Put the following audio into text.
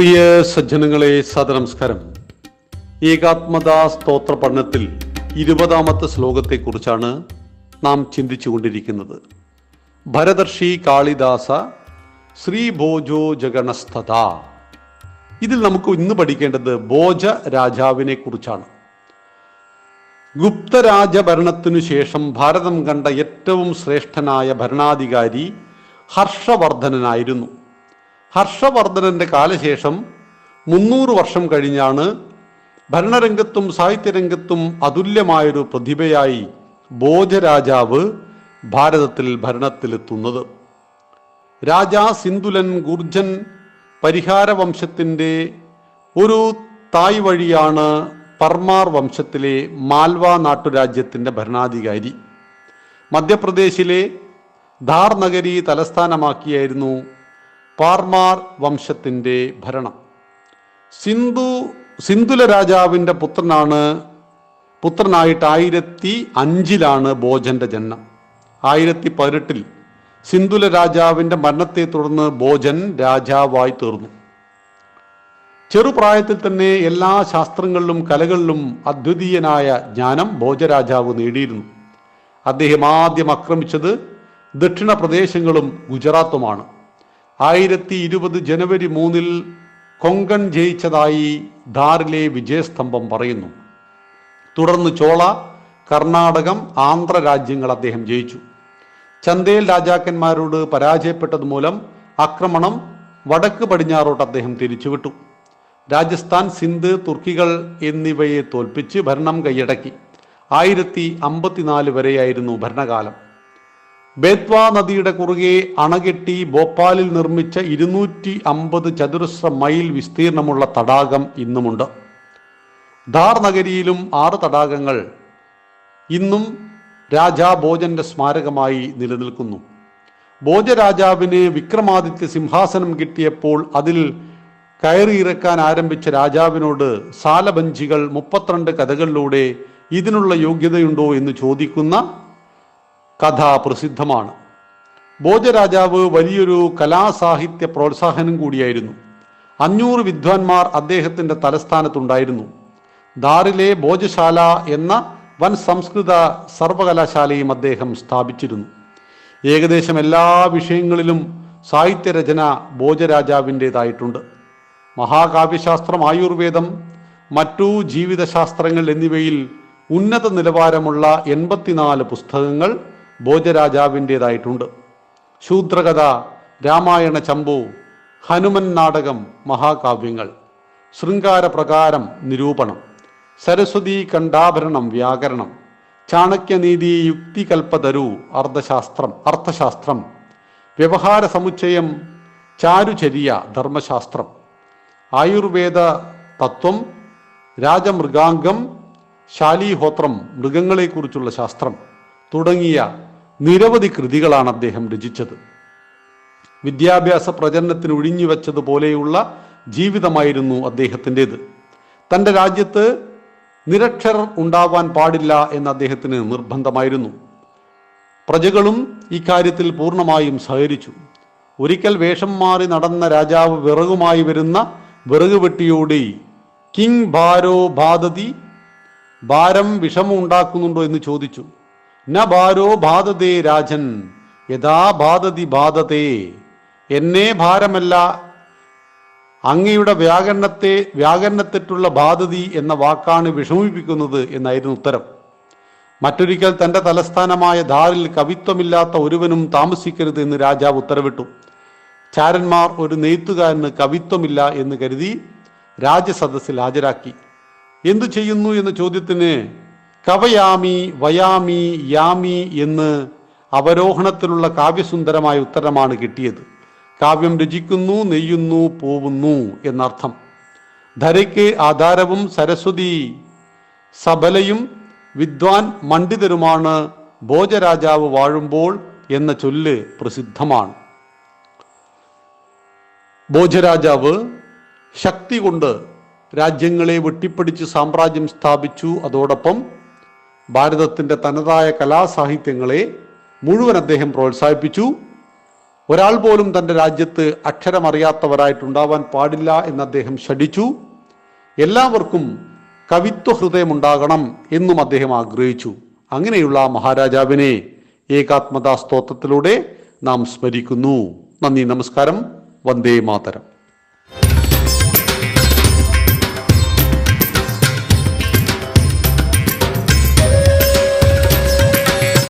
പ്രിയ സജ്ജനങ്ങളെ സദനമസ്കാരം. ഏകാത്മതാ സ്തോത്ര പഠനത്തിൽ ഇരുപതാമത്തെ ശ്ലോകത്തെക്കുറിച്ചാണ് നാം ചിന്തിച്ചു കൊണ്ടിരിക്കുന്നത് ഭരതർഷി കാളിദാസ ശ്രീ ഭോജോ ജഗണസ്ഥത ഇതിൽ നമുക്ക് ഇന്ന് പഠിക്കേണ്ടത് ഭോജ രാജാവിനെ കുറിച്ചാണ് ഗുപ്തരാജഭരണത്തിനു ശേഷം ഭാരതം കണ്ട ഏറ്റവും ശ്രേഷ്ഠനായ ഭരണാധികാരി ഹർഷവർദ്ധനനായിരുന്നു. ഹർഷവർദ്ധനന്റെ കാലശേഷം മുന്നൂറ് വർഷം കഴിഞ്ഞാണ് ഭരണരംഗത്തും സാഹിത്യരംഗത്തും അതുല്യമായൊരു പ്രതിഭയായി ബോധരാജാവ് ഭാരതത്തിൽ ഭരണത്തിലെത്തുന്നത്. രാജാ സിന്ധുലൻ ഗുർജൻ പരിഹാര വംശത്തിന്റെ ഒരു തായ് വഴിയാണ് പർമാർ വംശത്തിലെ മാൽവ നാട്ടുരാജ്യത്തിന്റെ ഭരണാധികാരി. മധ്യപ്രദേശിലെ ധാർ നഗരി തലസ്ഥാനമാക്കിയായിരുന്നു പാർമാർ വംശത്തിന്റെ ഭരണം. സിന്ധു സിന്ധുല രാജാവിന്റെ പുത്രനാണ് പുത്രനായിട്ട് ആയിരത്തി അഞ്ചിലാണ് ബോജന്റെ ജന്മം. ആയിരത്തി പതിനെട്ടിൽ സിന്ധുല രാജാവിന്റെ മരണത്തെ തുടർന്ന് ബോജൻ രാജാവായി തീർന്നു. ചെറുപ്രായത്തിൽ തന്നെ എല്ലാ ശാസ്ത്രങ്ങളിലും കലകളിലും അദ്വിതീയനായ ജ്ഞാനം ഭോജരാജാവ് നേടിയിരുന്നു. അദ്ദേഹം ആദ്യം ആക്രമിച്ചത് ദക്ഷിണ പ്രദേശങ്ങളും ഗുജറാത്തുമാണ്. ആയിരത്തി ഇരുപത് ജനുവരി മൂന്നിൽ കൊങ്കൺ ജയിച്ചതായി ധാറിലെ വിജയസ്തംഭം പറയുന്നു. തുടർന്ന് ചോള കർണാടകം ആന്ധ്ര രാജ്യങ്ങൾ അദ്ദേഹം ജയിച്ചു. ചന്ദേൽ രാജാക്കന്മാരോട് പരാജയപ്പെട്ടത് മൂലം ആക്രമണം വടക്ക് പടിഞ്ഞാറോട്ട് അദ്ദേഹം തിരിച്ചുവിട്ടു. രാജസ്ഥാൻ സിന്ധ് തുർക്കികൾ എന്നിവയെ തോൽപ്പിച്ച് ഭരണം കൈയടക്കി. ആയിരത്തി അമ്പത്തിനാല് വരെയായിരുന്നു ഭരണകാലം. ബേത്വ നദിയുടെ കുറുകെ അണകെട്ടി ഭോപ്പാലിൽ നിർമ്മിച്ച ഇരുന്നൂറ്റി അമ്പത് ചതുരശ്ര മൈൽ വിസ്തീർണമുള്ള തടാകം ഇന്നുമുണ്ട്. ധാർ നഗരിയിലും ആറ് തടാകങ്ങൾ ഇന്നും രാജാ ഭോജന്റെ സ്മാരകമായി നിലനിൽക്കുന്നു. ഭോജരാജാവിന് വിക്രമാദിത്യ സിംഹാസനം കിട്ടിയപ്പോൾ അതിൽ കയറിയിറക്കാൻ ആരംഭിച്ച രാജാവിനോട് സാലബഞ്ചികൾ മുപ്പത്തിരണ്ട് കഥകളിലൂടെ ഇതിനുള്ള യോഗ്യതയുണ്ടോ എന്ന് ചോദിക്കുന്ന കഥ പ്രസിദ്ധമാണ്. ഭോജരാജാവ് വലിയൊരു കലാസാഹിത്യ പ്രോത്സാഹനം കൂടിയായിരുന്നു. അഞ്ഞൂറ് വിദ്വാൻമാർ അദ്ദേഹത്തിന്റെ തലസ്ഥാനത്തുണ്ടായിരുന്നു. ദാറിലെ ഭോജശാല എന്ന വൻ സംസ്കൃത സർവകലാശാലയും അദ്ദേഹം സ്ഥാപിച്ചിരുന്നു. ഏകദേശം എല്ലാ വിഷയങ്ങളിലും സാഹിത്യരചന ഭോജരാജാവിന്റേതായിട്ടുണ്ട് മഹാകാവ്യശാസ്ത്രം ആയുർവേദം മറ്റു ജീവിതശാസ്ത്രങ്ങൾ എന്നിവയിൽ ഉന്നത നിലവാരമുള്ള എൺപത്തിനാല് പുസ്തകങ്ങൾ ഭോജരാജാവിന്റെതായിട്ടുണ്ട് ശൂദ്രകഥ രാമായണ ചമ്പു ഹനുമൻ നാടകം മഹാകാവ്യങ്ങൾ. ശൃംഗാരപ്രകാരം നിരൂപണം. സരസ്വതി കണ്ഠാഭരണം വ്യാകരണം. ചാണക്യനീതി യുക്തികൽപ്പതരു അർത്ഥശാസ്ത്രം അർത്ഥശാസ്ത്രം. വ്യവഹാര സമുച്ചയം ചാരുചര്യ ധർമ്മശാസ്ത്രം. ആയുർവേദ തത്വം രാജമൃഗാംഗം ശാലീഹോത്രം മൃഗങ്ങളെക്കുറിച്ചുള്ള ശാസ്ത്രം തുടങ്ങിയ നിരവധി കൃതികളാണ് അദ്ദേഹം രചിച്ചത്. വിദ്യാഭ്യാസ പ്രചരണത്തിന് ഒഴിഞ്ഞുവെച്ചതുപോലെയുള്ള ജീവിതമായിരുന്നു അദ്ദേഹത്തിന്റെത്. തന്റെ രാജ്യത്ത് നിരക്ഷരർ ഉണ്ടാവാൻ പാടില്ല എന്ന് അദ്ദേഹത്തിന് നിർബന്ധമായിരുന്നു. പ്രജകളും ഇക്കാര്യത്തിൽ പൂർണമായും സഹകരിച്ചു. ഒരിക്കൽ വേഷം മാറി നടന്ന രാജാവ് വിറകുമായി വരുന്ന വിറക് വെട്ടിയോടെ കിങ് ഭാരോ ബാധതി ഭാരം വിഷമം ഉണ്ടാക്കുന്നുണ്ടോ എന്ന് ചോദിച്ചു. ന ഭാരോ ബാധതേ രാജൻ യഥാ ബാധതി ബാധതേ. എന്നെ ഭാരമല്ല അങ്ങയുടെ വ്യാകരണത്തെ വ്യാകരണത്തിട്ടുള്ള ബാധതി എന്ന വാക്കാണ് വിഷമിപ്പിക്കുന്നത് എന്നായിരുന്നു ഉത്തരം. മറ്റൊരിക്കൽ തന്റെ തലസ്ഥാനമായ ധാറിൽ കവിത്വമില്ലാത്ത ഒരുവനും താമസിക്കരുത് എന്ന് രാജാവ് ഉത്തരവിട്ടു. ചാരന്മാർ ഒരു നെയ്ത്തുകാരന് കവിത്വമില്ല എന്ന് കരുതി രാജസദസ്സിൽ ഹാജരാക്കി. എന്തു ചെയ്യുന്നു എന്ന ചോദ്യത്തിന് കവയാമി വയാമി യാമി എന്ന് അവരോഹണത്തിലുള്ള കാവ്യസുന്ദരമായ ഉത്തരമാണ് കിട്ടിയത്. കാവ്യം രചിക്കുന്നു നെയ്യുന്നു പോവുന്നു എന്നർത്ഥം. ധരയ്ക്ക് ആധാരവും സരസ്വതി സബലയും വിദ്വാൻ മണ്ഡിതരുമാണ് ഭോജരാജാവ് വാഴുമ്പോൾ എന്ന ചൊല്ല് പ്രസിദ്ധമാണ്. ഭോജരാജാവ് ശക്തി കൊണ്ട് രാജ്യങ്ങളെ വെട്ടിപ്പിടിച്ച് സാമ്രാജ്യം സ്ഥാപിച്ചു. അതോടൊപ്പം ഭാരതത്തിന്റെ തനതായ കലാസാഹിത്യങ്ങളെ മുഴുവൻ അദ്ദേഹം പ്രോത്സാഹിപ്പിച്ചു. ഒരാൾ പോലും തന്റെ രാജ്യത്ത് അക്ഷരമറിയാത്തവരായിട്ടുണ്ടാവാൻ പാടില്ല എന്ന് അദ്ദേഹം ശഠിച്ചു. എല്ലാവർക്കും കവിത്വ ഹൃദയമുണ്ടാകണം എന്നും അദ്ദേഹം ആഗ്രഹിച്ചു. അങ്ങനെയുള്ള മഹാരാജാവിനെ ഏകാത്മതാ സ്തോത്രത്തിലൂടെ നാം സ്മരിക്കുന്നു. നന്ദി നമസ്കാരം. വന്ദേ മാതരം.